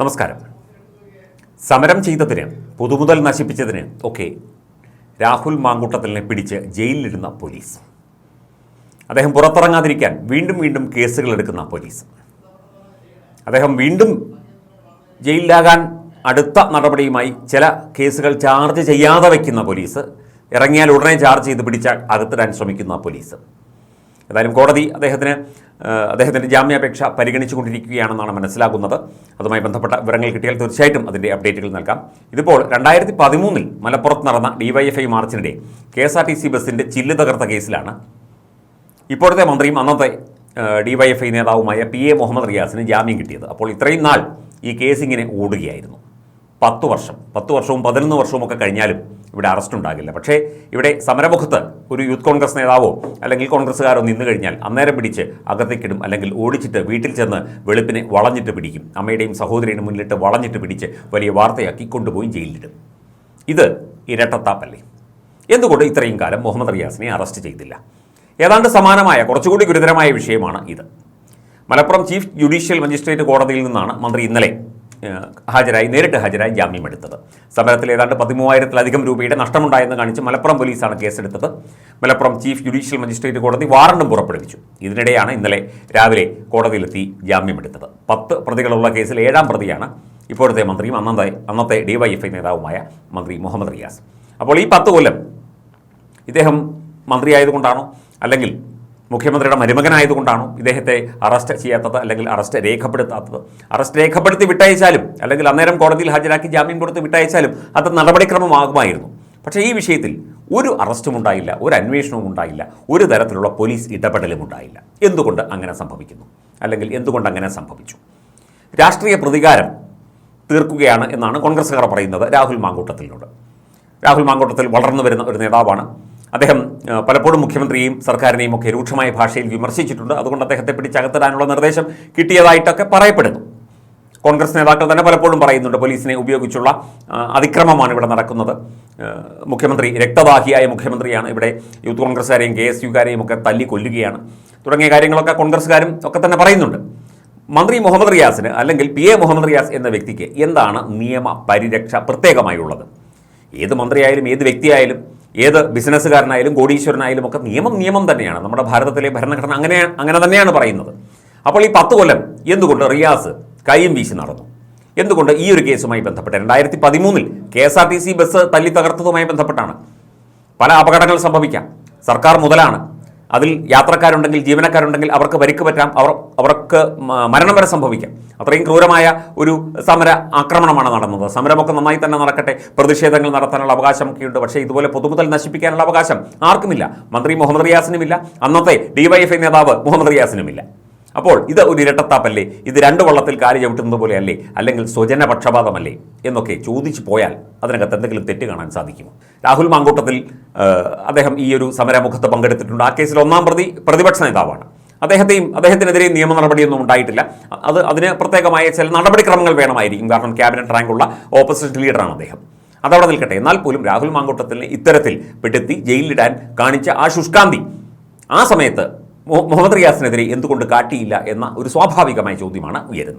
നമസ്കാരം. സമരം ചെയ്തതിന് പുതുമുതൽ നശിപ്പിച്ചതിന് ഒക്കെ രാഹുൽ മാങ്കൂട്ടത്തിലിനെ പിടിച്ച് ജയിലിലിരുന്ന പോലീസ്. അദ്ദേഹം പുറത്തിറങ്ങാതിരിക്കാൻ വീണ്ടും വീണ്ടും കേസുകൾ എടുക്കുന്ന പോലീസ്. അദ്ദേഹം വീണ്ടും ജയിലിലാകാൻ അടുത്ത നടപടിയുമായി ചില കേസുകൾ ചാർജ് ചെയ്യാതെ വയ്ക്കുന്ന പോലീസ്. ഇറങ്ങിയാൽ ഉടനെ ചാർജ് ചെയ്ത് പിടിച്ച് അകത്തിടാൻ ശ്രമിക്കുന്ന പോലീസ്. ഏതായാലും കോടതി അദ്ദേഹത്തിന് അദ്ദേഹത്തിന്റെ ജാമ്യാപേക്ഷ പരിഗണിച്ചുകൊണ്ടിരിക്കുകയാണെന്നാണ് മനസ്സിലാക്കുന്നത് അതുമായി ബന്ധപ്പെട്ട വിവരങ്ങൾ കിട്ടിയാൽ തീർച്ചയായിട്ടും അതിന്റെ അപ്ഡേറ്റുകൾ നൽകാം. ഇതിപ്പോൾ രണ്ടായിരത്തി പതിമൂന്നിൽ മലപ്പുറത്ത് നടന്ന DYFI മാർച്ചിനിടെ K S R T C ബസ്സിന്റെ ചില്ല് തകർത്ത കേസിലാണ്. ഇപ്പോഴത്തെ മന്ത്രിയും അന്നത്തെ ഡിവൈഎഫ്ഐ നേതാവുമായ പി എ മുഹമ്മദ് റിയാസിന് ജാമ്യം കിട്ടിയത്. അപ്പോൾ ഇത്രയും നാൾ ഈ കേസ് ഇങ്ങനെ ഓടുകയായിരുന്നു. പത്ത് വർഷം പത്ത് വർഷവും പതിനൊന്ന് വർഷവും ഒക്കെ കഴിഞ്ഞാലും ഇവിടെ അറസ്റ്റ് ഉണ്ടാകില്ല. പക്ഷേ ഇവിടെ സമരമുഖത്ത് ഒരു യൂത്ത് കോൺഗ്രസ് നേതാവോ അല്ലെങ്കിൽ കോൺഗ്രസ്സുകാരോ നിന്ന് കഴിഞ്ഞാൽ അന്നേരം പിടിച്ച് അകത്തേക്കിടും അല്ലെങ്കിൽ ഓടിച്ചിട്ട് വീട്ടിൽ ചെന്ന് വെളുപ്പിനെ വളഞ്ഞിട്ട് പിടിക്കും. അമ്മയുടെയും സഹോദരിയുടെ മുന്നിലിട്ട് വളഞ്ഞിട്ട് പിടിച്ച് വലിയ വാർത്തയാക്കി കൊണ്ടുപോയി ജയിലിലിടും. ഇത് ഇരട്ടത്താപ്പല്ലേ? എന്തുകൊണ്ട് ഇത്രയും കാലം മുഹമ്മദ് റിയാസിനെ അറസ്റ്റ് ചെയ്തില്ല? ഏതാണ്ട് സമാനമായ കുറച്ചുകൂടി ഗുരുതരമായ വിഷയമാണ് ഇത്. മലപ്പുറം ചീഫ് ജുഡീഷ്യൽ മജിസ്ട്രേറ്റ് കോടതിയിൽ നിന്നാണ് മന്ത്രി ഇന്നലെ ഹാജരായി നേരിട്ട് ഹാജരായി ജാമ്യം എടുത്തത്. സമരത്തിൽ ഏതാണ്ട് പതിമൂവായിരത്തിലധികം രൂപയുടെ നഷ്ടമുണ്ടായെന്ന് കാണിച്ച് മലപ്പുറം പോലീസാണ് കേസെടുത്തത്. മലപ്പുറം ചീഫ് ജുഡീഷ്യൽ മജിസ്ട്രേറ്റ് കോടതി വാറണ്ടും പുറപ്പെടുവിച്ചു. ഇതിനിടെയാണ് ഇന്നലെ രാവിലെ കോടതിയിലെത്തി ജാമ്യമെടുത്തത് പത്ത് പ്രതികളുള്ള കേസിൽ ഏഴാം പ്രതിയാണ് ഇപ്പോഴത്തെ മന്ത്രിയും അന്നത്തെ അന്നത്തെ ഡിവൈഎഫ്ഐ നേതാവുമായ മന്ത്രി മുഹമ്മദ് റിയാസ്. അപ്പോൾ ഈ പത്ത് കൊല്ലം ഇദ്ദേഹം മന്ത്രിയായതുകൊണ്ടാണോ? അല്ലെങ്കിൽ മുഖ്യമന്ത്രിയുടെ മരുമകനായതുകൊണ്ടാണോ ഇദ്ദേഹത്തെ അറസ്റ്റ് ചെയ്യാത്തത് അല്ലെങ്കിൽ അറസ്റ്റ് രേഖപ്പെടുത്താത്തത്? അറസ്റ്റ് രേഖപ്പെടുത്തി വിട്ടയച്ചാലും അല്ലെങ്കിൽ അന്നേരം കോടതിയിൽ ഹാജരാക്കി ജാമ്യം കൊടുത്ത് വിട്ടയച്ചാലും അത് നടപടിക്രമമാകുമായിരുന്നു. പക്ഷേ ഈ വിഷയത്തിൽ ഒരു അറസ്റ്റും ഉണ്ടായില്ല ഒരു അന്വേഷണവും ഉണ്ടായില്ല ഒരു തരത്തിലുള്ള പോലീസ് ഇടപെടലും ഉണ്ടായില്ല. എന്തുകൊണ്ട് അങ്ങനെ സംഭവിക്കുന്നു? അല്ലെങ്കിൽ എന്തുകൊണ്ട് അങ്ങനെ സംഭവിച്ചു? രാഷ്ട്രീയ പ്രതികാരം തീർക്കുകയാണ് എന്നാണ് കോൺഗ്രസ്സുകാർ പറയുന്നത് രാഹുൽ മാങ്കൂട്ടത്തിനോട് രാഹുൽ മാങ്കൂട്ടത്തിൽ വളർന്നു വരുന്ന ഒരു നേതാവാണ് അദ്ദേഹം പലപ്പോഴും മുഖ്യമന്ത്രിയെയും സർക്കാരിനെയും ഒക്കെ രൂക്ഷമായ ഭാഷയിൽ വിമർശിച്ചിട്ടുണ്ട്. അതുകൊണ്ട് അദ്ദേഹത്തെ പിടിച്ചകത്തിടാനുള്ള നിർദ്ദേശം കിട്ടിയതായിട്ടൊക്കെ പറയപ്പെടുന്നു. കോൺഗ്രസ് നേതാക്കൾ തന്നെ പലപ്പോഴും പറയുന്നുണ്ട് പോലീസിനെ ഉപയോഗിച്ചുള്ള അതിക്രമമാണ് ഇവിടെ നടക്കുന്നത്. മുഖ്യമന്ത്രി രക്തദാഹിയായ മുഖ്യമന്ത്രിയാണ് ഇവിടെ യൂത്ത് കോൺഗ്രസ്സുകാരെയും കെ എസ് യുക്കാരെയും ഒക്കെ തല്ലി കൊല്ലുകയാണ് തുടങ്ങിയ കാര്യങ്ങളൊക്കെ കോൺഗ്രസ്സുകാരും ഒക്കെ തന്നെ പറയുന്നുണ്ട്. മന്ത്രി മുഹമ്മദ് റിയാസിന് അല്ലെങ്കിൽ പി എ മുഹമ്മദ് റിയാസ് എന്ന വ്യക്തിക്ക് എന്താണ് നിയമ പരിരക്ഷ പ്രത്യേകമായുള്ളത്? ഏത് മന്ത്രിയായാലും ഏത് വ്യക്തിയായാലും ഏത് ബിസിനസ്സുകാരനായാലും കോടീശ്വരനായാലും ഒക്കെ നിയമം നിയമം തന്നെയാണ്. നമ്മുടെ ഭാരതത്തിലെ ഭരണഘടന അങ്ങനെ അങ്ങനെ തന്നെയാണ് പറയുന്നത്. അപ്പോൾ ഈ പത്ത് കൊല്ലം എന്തുകൊണ്ട് റിയാസ് കയ്യും വീശി നടന്നു? എന്തുകൊണ്ട് ഈ ഒരു കേസുമായി ബന്ധപ്പെട്ട്? രണ്ടായിരത്തി പതിമൂന്നിൽ K S R T C bus തല്ലി തകർത്തതുമായി ബന്ധപ്പെട്ടാണ്. പല അപകടങ്ങൾ സംഭവിക്കാം. സർക്കാർ മുതലാണ്. അതിൽ യാത്രക്കാരുണ്ടെങ്കിൽ ജീവനക്കാരുണ്ടെങ്കിൽ അവർക്ക് പരിക്ക് പറ്റാം. അവർ അവർക്ക് മരണം വരെ സംഭവിക്കാം. അത്രയും ക്രൂരമായ ഒരു സമര ആക്രമണമാണ് നടന്നത്. സമരമൊക്കെ നന്നായി തന്നെ നടക്കട്ടെ. പ്രതിഷേധങ്ങൾ നടത്താനുള്ള അവകാശമൊക്കെയുണ്ട്. പക്ഷേ ഇതുപോലെ പൊതുമുതൽ നശിപ്പിക്കാനുള്ള അവകാശം ആർക്കുമില്ല. മന്ത്രി മുഹമ്മദ് റിയാസിനുമില്ല. അന്നത്തെ ഡിവൈഎഫ്ഐ നേതാവ് മുഹമ്മദ് റിയാസിനുമില്ല. അപ്പോൾ ഇത് ഒരു ഇരട്ടത്താപ്പല്ലേ? ഇത് രണ്ട് വള്ളത്തിൽ കാലി ചവിട്ടുന്നത് പോലെയല്ലേ? അല്ലെങ്കിൽ സ്വജന പക്ഷപാതമല്ലേ എന്നൊക്കെ ചോദിച്ചു പോയാൽ അതിനകത്ത് എന്തെങ്കിലും തെറ്റ് കാണാൻ സാധിക്കുമോ? രാഹുൽ മാങ്കൂട്ടത്തിൽ അദ്ദേഹം ഈ ഒരു സമരമുഖത്ത് പങ്കെടുത്തിട്ടുണ്ട്. ആ കേസിൽ ഒന്നാം പ്രതി പ്രതിപക്ഷ നേതാവാണ്. അദ്ദേഹത്തെയും അദ്ദേഹത്തിനെതിരെ നിയമ നടപടിയൊന്നും ഉണ്ടായിട്ടില്ല. അത് അതിന് പ്രത്യേകമായ ചില നടപടിക്രമങ്ങൾ വേണമായിരിക്കും. കാരണം ക്യാബിനറ്റ് റാങ്കുള്ള ഓപ്പോസിറ്റ് ലീഡറാണ് അദ്ദേഹം. അതവിടെ നിൽക്കട്ടെ. എന്നാൽ പോലും രാഹുൽ മാങ്കൂട്ടത്തിനെ ഇത്തരത്തിൽ പെടുത്തി ജയിലിലിടാൻ കാണിച്ച ആ ശുഷ്കാന്തി ആ സമയത്ത് മുഹമ്മദ് റിയാസിനെതിരെ എന്തുകൊണ്ട് കാട്ടിയില്ല എന്ന ഒരു സ്വാഭാവികമായ ചോദ്യമാണ് ഉയരുന്നത്.